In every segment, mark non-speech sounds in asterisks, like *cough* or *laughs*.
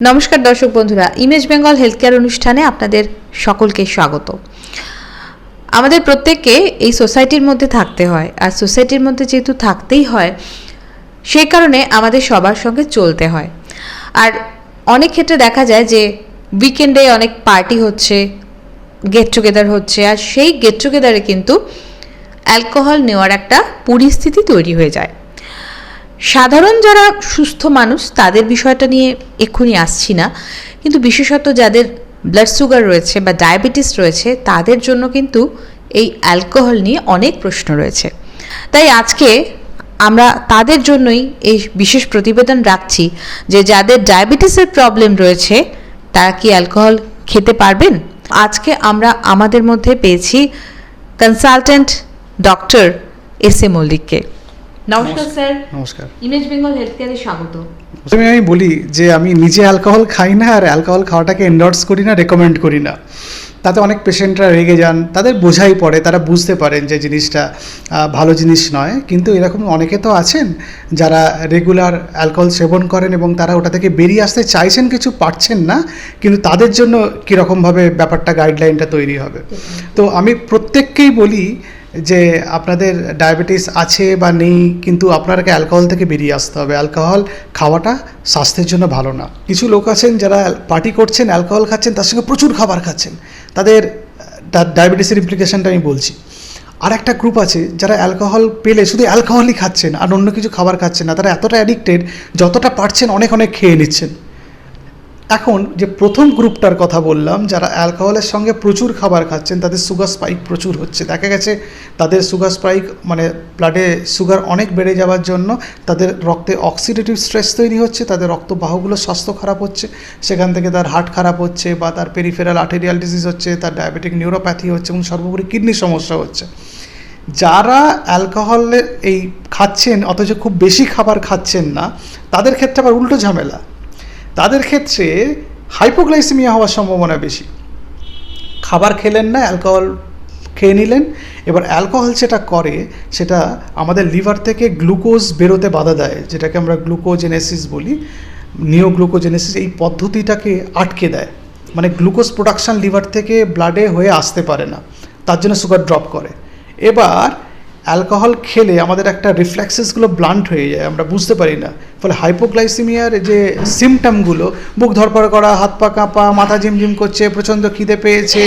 নমস্কার দর্শক বন্ধুরা, ইমেজ বেঙ্গল হেলথ কেয়ার অনুষ্ঠানে আপনাদের সকলকে স্বাগত। আমাদের প্রত্যেককে এই সোসাইটির মধ্যে থাকতে হয়, আর সোসাইটির মধ্যে যেহেতু থাকতেই হয়, সেই কারণে আমাদের সবার সঙ্গে চলতে হয়। আর অনেক ক্ষেত্রে দেখা যায় যে উইকেন্ডে অনেক পার্টি হচ্ছে গেট টুগেদার হচ্ছে, আর সেই গেট টুগেদারে কিন্তু অ্যালকোহল নেওয়ার একটা পরিস্থিতি তৈরি হয়ে যায়। সাধারণ যারা সুস্থ মানুষ, তাদের বিষয়টা নিয়ে এক্ষুনি আসছি না। কিন্তু বিশেষত যাদের ব্লাড সুগার রয়েছে বা ডায়াবেটিস রয়েছে, তাদের জন্য কিন্তু এই অ্যালকোহল নিয়ে অনেক প্রশ্ন রয়েছে। তাই আজকে আমরা তাদের জন্যই এই বিশেষ প্রতিবেদন রাখছি যে যাদের ডায়াবেটিসের প্রবলেম রয়েছে, তারা কি অ্যালকোহল খেতে পারবেন? আজকে আমরা আমাদের মধ্যে পেয়েছি কনসালটেন্ট ডক্টর এস এ মল্লিককে। নমস্কার স্যার। নমস্কার। ইমেজ বেঙ্গল হেলথ কেয়ারে স্বাগত। প্রথমে আমি বলি যে আমি নিজে অ্যালকোহল খাই না আর অ্যালকোহল খাওয়াটাকে এন্ডোর্স করি না রেকমেন্ড করি না। তাতে অনেক পেশেন্টরা রেগে যান তাদের বোঝাই পড়ে তারা বুঝতে পারেন যে জিনিসটা ভালো জিনিস নয়। কিন্তু এরকম অনেকে তো আছেন যারা রেগুলার অ্যালকোহল সেবন করেন এবং তারা ওটা থেকে বেরিয়ে আসতে চাইছেন কিছু পারছেন না কিন্তু তাদের জন্য কীরকমভাবে ব্যাপারটা গাইডলাইনটা তৈরি হবে। তো আমি প্রত্যেককেই বলি যে আপনাদের ডায়াবেটিস আছে বা নেই, কিন্তু আপনাকে অ্যালকোহল থেকে বেরিয়ে আসতে হবে। অ্যালকোহল খাওয়াটা স্বাস্থ্যের জন্য ভালো না। কিছু লোক আছেন যারা পার্টি করছেন, অ্যালকোহল খাচ্ছেন, তার সঙ্গে প্রচুর খাবার খাচ্ছেন। তাদের ডায়াবেটিসের ইমপ্লিকেশনটা আমি বলছি। আর একটা গ্রুপ আছে যারা অ্যালকোহল পেলে শুধু অ্যালকোহলই খাচ্ছেন, আর অন্য কিছু খাবার খাচ্ছেন না। তারা এতটা অ্যাডিক্টেড যতটা পারছেন অনেক অনেক খেয়ে নিচ্ছেন। এখন যে প্রথম গ্রুপটার কথা বললাম, যারা অ্যালকোহলের সঙ্গে প্রচুর খাবার খাচ্ছেন, তাদের সুগার স্পাইক প্রচুর হচ্ছে। দেখা গেছে তাদের সুগার স্পাইক মানে ব্লাডে সুগার অনেক বেড়ে যাওয়ার জন্য তাদের রক্তে অক্সিডেটিভ স্ট্রেস তৈরি হচ্ছে, তাদের রক্তবাহগুলোর স্বাস্থ্য খারাপ হচ্ছে, সেখান থেকে তার হার্ট খারাপ হচ্ছে বা তার পেরিফেরাল আর্টেরিয়াল ডিজিজ হচ্ছে, তার ডায়াবেটিক নিউরোপ্যাথি হচ্ছে এবং সর্বোপরি কিডনির সমস্যা হচ্ছে। যারা অ্যালকোহলের এই খাচ্ছেন, অথচ খুব বেশি খাবার খাচ্ছেন না, তাদের ক্ষেত্রে আবার উল্টো ঝামেলা। তাদের ক্ষেত্রে হাইপোগ্লাইসেমিয়া হওয়ার সম্ভাবনা বেশি। খাবার খেলেন না অ্যালকোহল খেয়ে নিলেন, এবার অ্যালকোহল যেটা করে, সেটা আমাদের লিভার থেকে গ্লুকোজ বেরোতে বাধা দেয়, যেটাকে আমরা গ্লুকোজেনেসিস বলি। নিওগ্লুকোজেনেসিস এই পদ্ধতিটাকে আটকে দেয়। মানে গ্লুকোজ প্রোডাকশন লিভার থেকে ব্লাডে হয়ে আসতে পারে না, তার জন্য সুগার ড্রপ করে। এবার অ্যালকোহল খেলে আমাদের একটা রিফ্লেক্সেসগুলো ব্লান্ট হয়ে যায়, আমরা বুঝতে পারি না। ফলে হাইপোগ্লাইসিমিয়ার যে সিমটমগুলো বুক ধরপড় করা, হাত পা কাঁপা, মাথা ঝিমঝিম করছে, প্রচণ্ড খিদে পেয়েছে,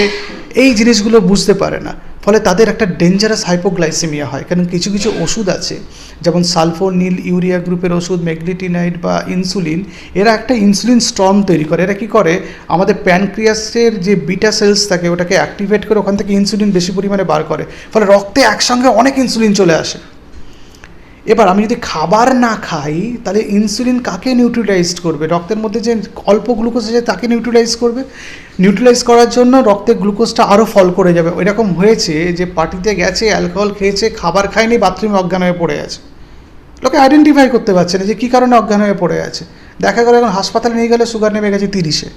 এই জিনিসগুলো বুঝতে পারে না। ফলে তাদের একটা ডেঞ্জারাস হাইপোগ্লাইসেমিয়া হয়। কারণ কিছু কিছু ওষুধ আছে, যেমন সালফোর নীল ইউরিয়া গ্রুপের ওষুধ ম্যাগনেটিনাইড বা ইনসুলিন এরা একটা ইনসুলিন স্টর্ম তৈরি করে। এরা কি করে? আমাদের প্যানক্রিয়াসের যে বিটা সেলস থাকে, ওটাকে অ্যাক্টিভেট করে ওখান থেকে ইনসুলিন বেশি পরিমাণে বার করে। ফলে রক্তে একসঙ্গে অনেক ইনসুলিন চলে আসে। এবার আমি যদি খাবার না খাই, তাহলে ইনসুলিন কাকে নিউট্রিলাইজড করবে? রক্তের মধ্যে যে অল্প গ্লুকোজ আছে তাকে নিউট্রিলাইজ করবে? নিউট্রিলাইজ করার জন্য রক্তের গ্লুকোজটা আরও ফল করে যাবে। এরকম হয়েছে যে পার্টিতে গেছে অ্যালকোহল খেয়েছে, খাবার খায়নি বাথরুমে অজ্ঞান হয়ে পড়ে আছে। লোকে আইডেন্টিফাই করতে পারছে না যে কী কারণে অজ্ঞান হয়ে পড়ে আছে। দেখা গেল এখন হাসপাতালে নিয়ে গেলে সুগার নেমে গেছে তিরিশে।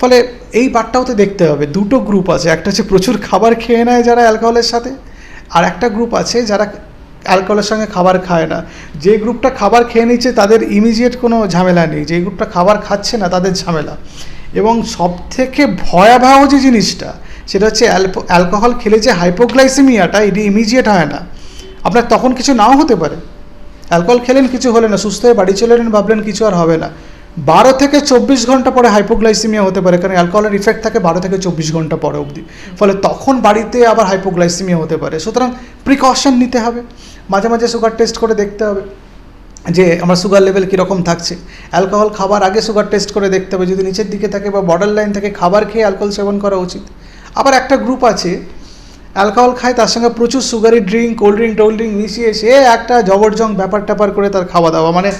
ফলে এই বারটাও তো দেখতে হবে, দুটো গ্রুপ আছে। একটা হচ্ছে প্রচুর খাবার খেয়ে নেয় যারা অ্যালকোহলের সাথে, আর একটা গ্রুপ আছে যারা অ্যালকোহলের সঙ্গে খাবার খায় না। যে গ্রুপটা খাবার খেয়ে নিচ্ছে, তাদের ইমিজিয়েট কোনো ঝামেলা নেই। যে গ্রুপটা খাবার খাচ্ছে না, তাদের ঝামেলা। এবং সব থেকে ভয়াবহ যে জিনিসটা, সেটা হচ্ছে অ্যালকোহল খেলে যে হাইপোগ্লাইসেমিয়াটা, এটি ইমিজিয়েট হয় না। আপনার তখন কিছু নাও হতে পারে। অ্যালকোহল খেলেন, কিছু হলে না। সুস্থ হয়ে বাড়ি চলে এলেন, ভাবলেন কিছু আর হবে না। বারো থেকে চব্বিশ ঘণ্টা পরে হাইপোগ্লাইসেমিয়া হতে পারে, কারণ অ্যালকোহলের ইফেক্ট থাকে বারো থেকে চব্বিশ ঘণ্টা পরে অবধি। ফলে তখন বাড়িতে আবার হাইপোগ্লাইসেমিয়া হতে পারে। সুতরাং প্রিকশন নিতে হবে। মাঝে মাঝে সুগার টেস্ট করে দেখতে হবে যে আমার সুগার লেভেল কীরকম থাকছে। অ্যালকোহল খাবার আগে সুগার টেস্ট করে দেখতে হবে। যদি নিচের দিকে থাকে বা বর্ডার লাইন থাকে, খাবার খেয়ে অ্যালকোহল সেবন করা উচিত। আবার একটা গ্রুপ আছে অ্যালকোহল খায়, তার সঙ্গে প্রচুর sugary drink cold drink told drink মিশিয়ে সে একটা জবরজং ব্যাপার ট্যাপার করে তার খাওয়া দাওয়া মানে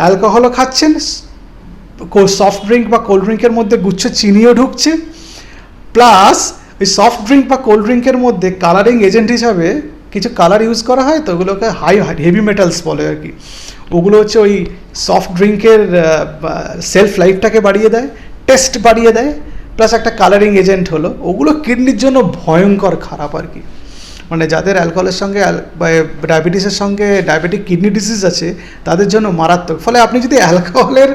অ্যালকোহলও খাচ্ছেন সফট ড্রিঙ্ক বা কোল্ড ড্রিঙ্কের মধ্যে গুচ্ছ, চিনিও ঢুকছে। প্লাস ওই সফট ড্রিঙ্ক বা কোল্ড ড্রিঙ্কের মধ্যে কালারিং এজেন্ট হিসাবে কিছু কালার ইউজ করা হয়, তো ওগুলোকে হাই হেভি মেটালস বলে আর কি। ওগুলো হচ্ছে ওই সফট ড্রিঙ্কের সেলফ লাইফটাকে বাড়িয়ে দেয় টেস্ট বাড়িয়ে দেয়। প্লাস একটা কালারিং এজেন্ট হলো। ওগুলো কিডনির জন্য ভয়ঙ্কর খারাপ আর কি। মানে যাদের অ্যালকোহলের সঙ্গে ডায়াবেটিসের সঙ্গে ডায়াবেটিক কিডনি ডিজিজ আছে, তাদের জন্য মারাত্মক। ফলে আপনি যদি অ্যালকোহলের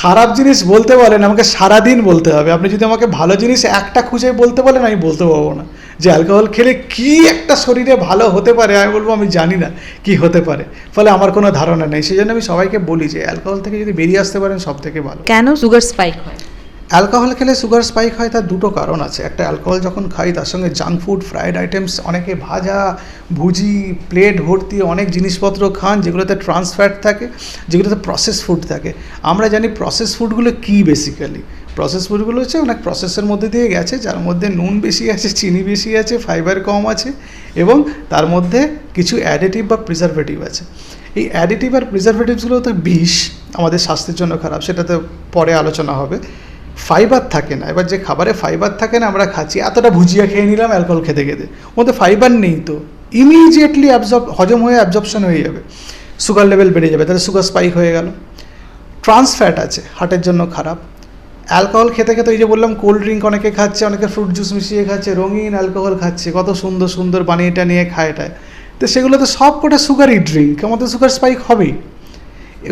খারাপ জিনিস বলতে বলেন, আমাকে সারাদিন বলতে হবে। আপনি যদি আমাকে ভালো জিনিস একটা খুঁজে বলতে বলেন, আমি বলতে পারব না। যে অ্যালকোহল খেলে কি একটা শরীরে ভালো হতে পারে, আমি বলব, আমি জানি না কি হতে পারে। ফলে আমার কোনো ধারণা নেই। সেই জন্য আমি সবাইকে বলি যে, অ্যালকোহল থেকে যদি বেরিয়ে আসতে পারেন সব থেকে ভালো। কেন সুগার স্পাইক হয়? অ্যালকোহল খেলে সুগার স্পাইক হয়, তার দুটো কারণ আছে। একটা অ্যালকোহল যখন খাই, তার সঙ্গে জাঙ্ক ফুড ফ্রায়েড আইটেমস, অনেকে ভাজা, ভুজি, প্লেট ভর্তি অনেক জিনিসপত্র খান যেগুলোতে ট্রান্স ফ্যাট থাকে, যেগুলোতে প্রসেস ফুড থাকে। আমরা জানি প্রসেস ফুডগুলো কী বেসিক্যালি প্রসেস ফুডগুলো হচ্ছে অনেক প্রসেসের মধ্যে দিয়ে গেছে, যার মধ্যে নুন বেশি আছে, চিনি বেশি আছে ফাইবার কম আছে এবং তার মধ্যে কিছু অ্যাডিটিভ বা প্রিজারভেটিভ আছে। এই অ্যাডিটিভ আর প্রিজারভেটিভসগুলো তো বিষ, আমাদের স্বাস্থ্যের জন্য খারাপ, সেটাতে পরে আলোচনা হবে। ফাইবার থাকে না। এবার যে খাবারে ফাইবার থাকে না, আমরা খাচ্ছি। এতটা ভুজিয়া খেয়ে নিলাম, অ্যালকোহল খেতে খেতে। মধ্যে ফাইবার নেই তো। ইমিডিয়েটলি অ্যাবজর্ব হজম হয়ে অ্যাবজর্পশন হয়ে যাবে। সুগার লেভেল বেড়ে যাবে। তাহলে সুগার স্পাইক হয়ে গেল। ট্রান্স ফ্যাট আছে। হার্টের জন্য খারাপ। অ্যালকোহল খেতে খেতে ওই যে বললাম কোল্ড ড্রিঙ্ক অনেকে খাচ্ছে, অনেকে ফ্রুট জুস মিশিয়ে খাচ্ছে, রঙিন অ্যালকোহল খাচ্ছে। কত সুন্দর সুন্দর বানিয়ে টানিয়ে খায় এটায় তো সেগুলো তো সব কটা সুগারই ড্রিঙ্ক আমাদের সুগার স্পাইক হবেই।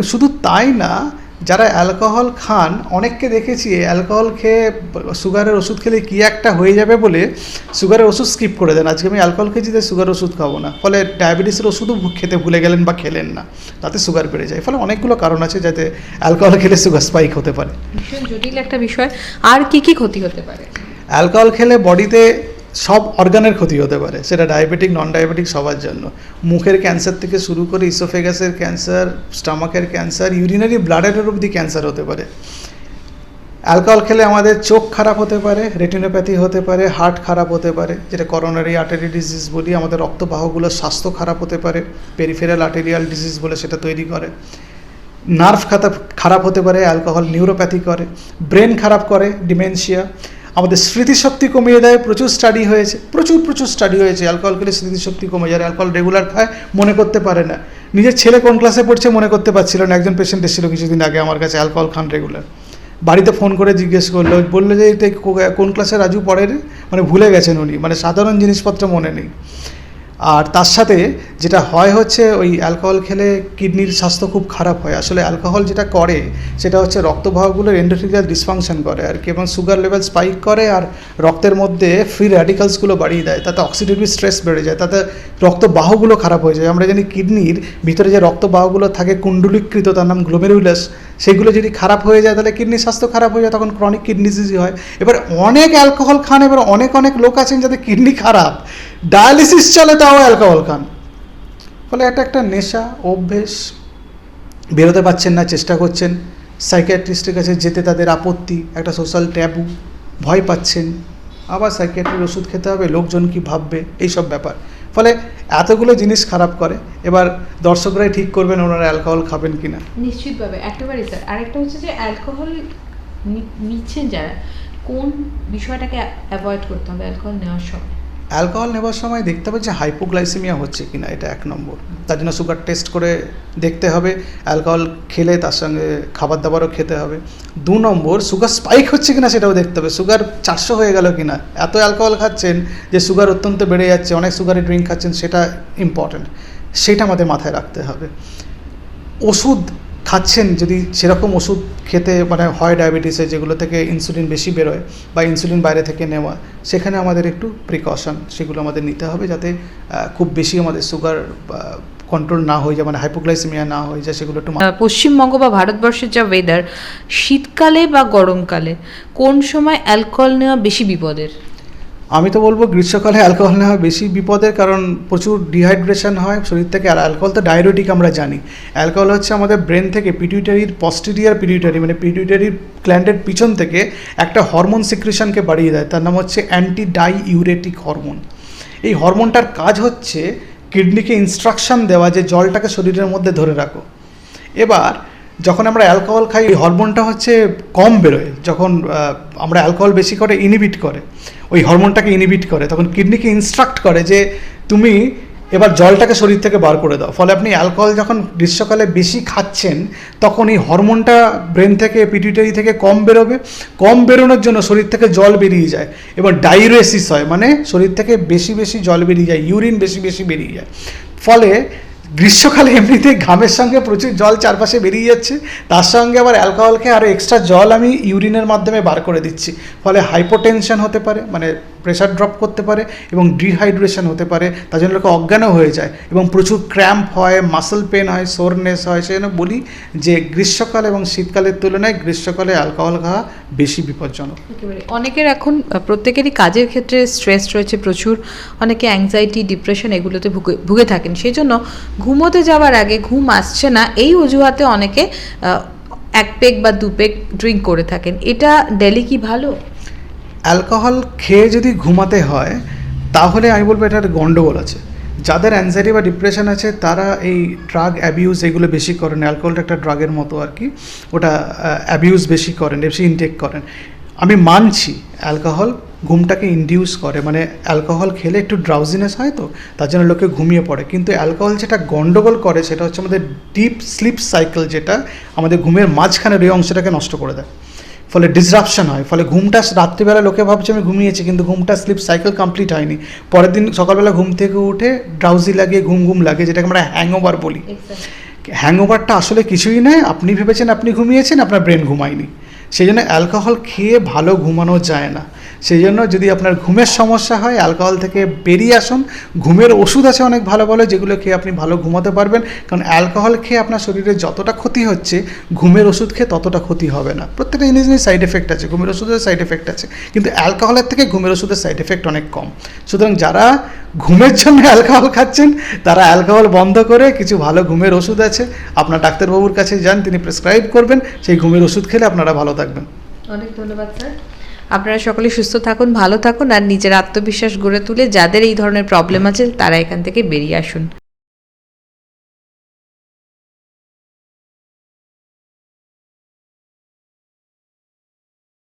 শুধু তাই না যারা অ্যালকোহল খান অনেককে দেখেছি অ্যালকোহল খেয়ে সুগারের ওষুধ খেলে কী একটা হয়ে যাবে বলে সুগারের ওষুধ স্কিপ করে দেন। আজকে আমি অ্যালকোহল খেয়েছি তাই সুগার ওষুধ খাব না। ফলে ডায়াবেটিসের ওষুধও খেতে ভুলে গেলেন বা খেলেন না। তাতে সুগার বেড়ে যায়। ফলে অনেকগুলো কারণ আছে যাতে অ্যালকোহল খেলে সুগার স্পাইক হতে পারে। ভীষণ জটিল একটা বিষয়। আর কি কি ক্ষতি হতে পারে? অ্যালকোহল খেলে বডিতে সব অর্গানের ক্ষতি হতে পারে। সেটা ডায়াবেটিক নন ডায়াবেটিক সবার জন্য। মুখের ক্যান্সার থেকে শুরু করে ইসোফেগাসের ক্যান্সার স্টামাকের ক্যান্সার ইউরিনারি ব্লাডারের অবধি ক্যান্সার হতে পারে। অ্যালকোহল খেলে আমাদের চোখ খারাপ হতে পারে রেটিনোপ্যাথি হতে পারে হার্ট খারাপ হতে পারে, যেটা করোনারি আর্টারি ডিজিজ বলি, আমাদের রক্তবাহগুলোর স্বাস্থ্য খারাপ হতে পারে পেরিফেরাল আর্টেরিয়াল ডিজিজ বলে সেটা তৈরি করে। নার্ভ খাতা খারাপ হতে পারে অ্যালকোহল নিউরোপ্যাথি করে ব্রেন খারাপ করে ডিমেনশিয়া আমাদের স্মৃতিশক্তি কমিয়ে দেয়, প্রচুর স্টাডি হয়েছে, প্রচুর প্রচুর স্টাডি হয়েছে। অ্যালকোহল খেলে স্মৃতিশক্তি কমে যায় অ্যালকোহল রেগুলার খায়, মনে করতে পারে না। নিজের ছেলে কোন ক্লাসে পড়ছে মনে করতে পারছিল না। একজন পেশেন্ট এসেছিল কিছুদিন আগে আমার কাছে অ্যালকোহল খান রেগুলার বাড়িতে ফোন করে জিজ্ঞেস করল, বলল যে কোন ক্লাসে রাজু পড়ে মানে ভুলে গেছেন উনি। মানে সাধারণ জিনিসপত্র মনে নেই। আর তার সাথে যেটা হয় হচ্ছে ওই অ্যালকোহল খেলে কিডনির স্বাস্থ্য খুব খারাপ হয়। আসলে অ্যালকোহল যেটা করে, সেটা হচ্ছে রক্তবাহগুলোর এন্ডোথিলিয়াল ডিসফাংশন করে আর কি এবং সুগার লেভেল স্পাইক করে আর রক্তের মধ্যে ফ্রি র্যাডিকালসগুলো বাড়িয়ে দেয়। তাতে অক্সিডেটিভ স্ট্রেস বেড়ে যায়, তাতে রক্তবাহগুলো খারাপ হয়ে যায়। আমরা জানি কিডনির ভিতরে যে রক্তবাহগুলো থাকে, কুণ্ডলীকৃত, তার নাম গ্লোমেরুলাস সেগুলো যদি খারাপ হয়ে যায়, তাহলে কিডনির স্বাস্থ্য খারাপ হয়ে যায়, তখন ক্রনিক কিডনি ডিজিজ হয়। এবার অনেক অ্যালকোহল খান, এবার অনেক অনেক লোক আছেন যাদের কিডনি খারাপ। ডায়ালিসিস চলে, তাও অ্যালকোহল খান। ফলে একটা একটা নেশা, অভ্যেস। বেরোতে পারছেন না, চেষ্টা করছেন। সাইকিয়াট্রিস্টের কাছে যেতে তাদের আপত্তি, একটা সোশ্যাল ট্যাবু ভয় পাচ্ছেন। আবার সাইকিয়াট্রির ওষুধ খেতে হবে, লোকজন কি ভাববে? এইসব ব্যাপার। ফলে এতগুলো জিনিস খারাপ করে। এবার দর্শকরাই ঠিক করবেন ওনারা অ্যালকোহল খাবেন কি না নিশ্চিতভাবে, একেবারেই স্যার আরেকটা হচ্ছে যে অ্যালকোহল নিচ্ছেন যারা, কোন বিষয়টাকে অ্যাভয়েড করতে হবে অ্যালকোহল নেওয়ার সময়? অ্যালকোহল নেবার সময় দেখতে হবে যে হাইপোগ্লাইসেমিয়া হচ্ছে কি না এটা এক নম্বর। তার জন্য সুগার টেস্ট করে দেখতে হবে, অ্যালকোহল খেলে তার সঙ্গে খাবার দাবারও খেতে হবে। দু নম্বর, সুগার স্পাইক হচ্ছে কিনা সেটাও দেখতে হবে, সুগার চারশো হয়ে গেল কিনা। এত অ্যালকোহল খাচ্ছেন যে সুগার অত্যন্ত বেড়ে যাচ্ছে, অনেক সুগারের ড্রিঙ্ক খাচ্ছেন, সেটা ইম্পর্ট্যান্ট সেটা আমাদের মাথায় রাখতে হবে। ওষুধ খাচ্ছেন যদি সেরকম ওষুধ খেতে মানে হয় ডায়াবেটিসে, যেগুলো থেকে ইনসুলিন বেশি বেরোয় বা ইনসুলিন বাইরে থেকে নেওয়া, সেখানে আমাদের একটু প্রিকশন সেগুলো আমাদের নিতে হবে যাতে খুব বেশি আমাদের সুগার কন্ট্রোল না হয়ে যায় মানে হাইপোগ্লাইসেমিয়া না হয়ে যায়, সেগুলো একটু পশ্চিমবঙ্গ বা ভারতবর্ষের যা ওয়েদার শীতকালে বা গরমকালে কোন সময় অ্যালকোহল নেওয়া বেশি বিপদের? আমি তো বলব গ্রীষ্মকালে অ্যালকোহল নেওয়া বেশি বিপদের কারণ প্রচুর ডিহাইড্রেশন হয়, শরীর থেকে। আর অ্যালকোহল তো ডায়বেটিক আমরা জানি। অ্যালকোহল হচ্ছে আমাদের ব্রেন থেকে পিটুইটারির পস্টিরিয়ার পিটুইটারি মানে পিটুইটারির গ্ল্যান্ডের পিছন থেকে একটা হরমোন সিক্রেশনকে বাড়িয়ে দেয়। তার নাম হচ্ছে অ্যান্টি ডাই ইউরেটিক হরমোন এই হরমোনটার কাজ হচ্ছে কিডনিকে ইনস্ট্রাকশন দেওয়া যে জলটাকে শরীরের মধ্যে ধরে রাখো। এবার, যখন আমরা অ্যালকোহল খাই হরমোনটা হচ্ছে কম বেরোয়। যখন আমরা অ্যালকোহল বেশি করে ইনিবিট করে। ওই হরমোনটাকে ইনিবিট করে, তখন কিডনিকে ইনস্ট্রাক্ট করে যে তুমি এবার জলটাকে শরীর থেকে বার করে দাও। ফলে আপনি অ্যালকোহল যখন গ্রীষ্মকালে বেশি খাচ্ছেন, তখন এই হরমোনটা ব্রেন থেকে পিটিটারি থেকে কম বেরোবে। কম বেরোনোর জন্য শরীর থেকে জল বেরিয়ে যায়। এবং ডাইরেসিস হয় মানে শরীর থেকে বেশি বেশি জল বেরিয়ে যায় ইউরিন বেশি বেশি বেরিয়ে যায়। ফলে গ্রীষ্মকালে এমনিতে ঘামের সঙ্গে প্রচুর জল চারপাশে বেরিয়ে যাচ্ছে। তার সঙ্গে আবার অ্যালকোহলকে আরও এক্সট্রা জল আমি ইউরিনের মাধ্যমে বার করে দিচ্ছি। ফলে হাইপোটেনশন হতে পারে মানে প্রেশার ড্রপ করতে পারে এবং ডিহাইড্রেশন হতে পারে, তার জন্য লোকে অজ্ঞানও হয়ে যায় এবং প্রচুর ক্র্যাম্প হয় মাসেল পেন হয় সোরনেস হয়, সেই জন্য বলি যে গ্রীষ্মকাল এবং শীতকালের তুলনায় গ্রীষ্মকালে অ্যালকোহল খাওয়া বেশি বিপজ্জনক। অনেকের এখন প্রত্যেকেরই কাজের ক্ষেত্রে স্ট্রেস রয়েছে প্রচুর, অনেকে অ্যাংজাইটি ডিপ্রেশন এগুলোতে ভুগে ভুগে থাকেন। সেই জন্য ঘুমোতে যাওয়ার আগে ঘুম আসছে না, এই অজুহাতে অনেকে এক পেক বা দু পেক ড্রিঙ্ক করে থাকেন। এটা ডেলি কি ভালো? অ্যালকোহল খেয়ে যদি ঘুমাতে হয়, তাহলে আমি বলব এটার গণ্ডগোল আছে। যাদের অ্যাংজাইটি বা ডিপ্রেশন আছে, তারা এই ড্রাগ অ্যাবিউজ এগুলো বেশি করেন। অ্যালকোহলটা একটা ড্রাগের মতো আর কি। ওটা অ্যাবিউজ বেশি করেন, বেশি ইনটেক করেন। আমি মানছি অ্যালকোহল ঘুমটাকে ইনডিউস করে। মানে অ্যালকোহল খেলে একটু ড্রাউজিনেস হয় তো, তার জন্য লোকে ঘুমিয়ে পড়ে। কিন্তু অ্যালকোহল যেটা গণ্ডগোল করে, সেটা হচ্ছে আমাদের ডিপ স্লিপ সাইকেল যেটা আমাদের ঘুমের মাঝখানের এই অংশটাকে নষ্ট করে দেয়। ফলে ডিসরাপশন হয়। ফলে ঘুমটা রাত্রিবেলা লোকে ভাবছে আমি ঘুমিয়েছি। কিন্তু ঘুমটা স্লিপ সাইকেল কমপ্লিট হয়নি। পরের দিন সকালবেলা ঘুম থেকে উঠে ড্রাউজি লাগে ঘুম ঘুম লাগে যেটাকে আমরা হ্যাংওভার বলি। হ্যাংওভারটা আসলে কিছুই নয়। আপনি ভেবেছেন আপনি ঘুমিয়েছেন আপনার ব্রেন ঘুমায়নি। সেই জন্য অ্যালকোহল খেয়ে ভালো ঘুমানো যায় না। সেই জন্য যদি আপনার ঘুমের সমস্যা হয় অ্যালকোহল থেকে বেরিয়ে আসুন। ঘুমের ওষুধ আছে অনেক ভালো ভালো, যেগুলো খেয়ে আপনি ভালো ঘুমাতে পারবেন। কারণ অ্যালকোহল খেয়ে আপনার শরীরে যতটা ক্ষতি হচ্ছে, ঘুমের ওষুধ খেয়ে ততটা ক্ষতি হবে না। প্রত্যেকটা জিনিসের সাইড এফেক্ট আছে, ঘুমের ওষুধের সাইড এফেক্ট আছে। কিন্তু অ্যালকোহলের থেকে ঘুমের ওষুধের সাইড এফেক্ট অনেক কম। সুতরাং যারা ঘুমের জন্য *laughs* অ্যালকোহল খাচ্ছেন, তারা অ্যালকোহল বন্ধ করে কিছু ভালো ঘুমের ওষুধ আছে। আপনার ডাক্তারবাবুর কাছে যান, তিনি প্রেসক্রাইব করবেন। সেই ঘুমের ওষুধ খেলে আপনারা ভালো থাকবেন। অনেক ধন্যবাদ স্যার আপনারা সকলে সুস্থ থাকুন, ভালো থাকুন আর নিজের আত্মবিশ্বাস গড়ে তুলে যাদের এই ধরনের প্রবলেম আছে তারা এখান থেকে বেরিয়ে আসুন।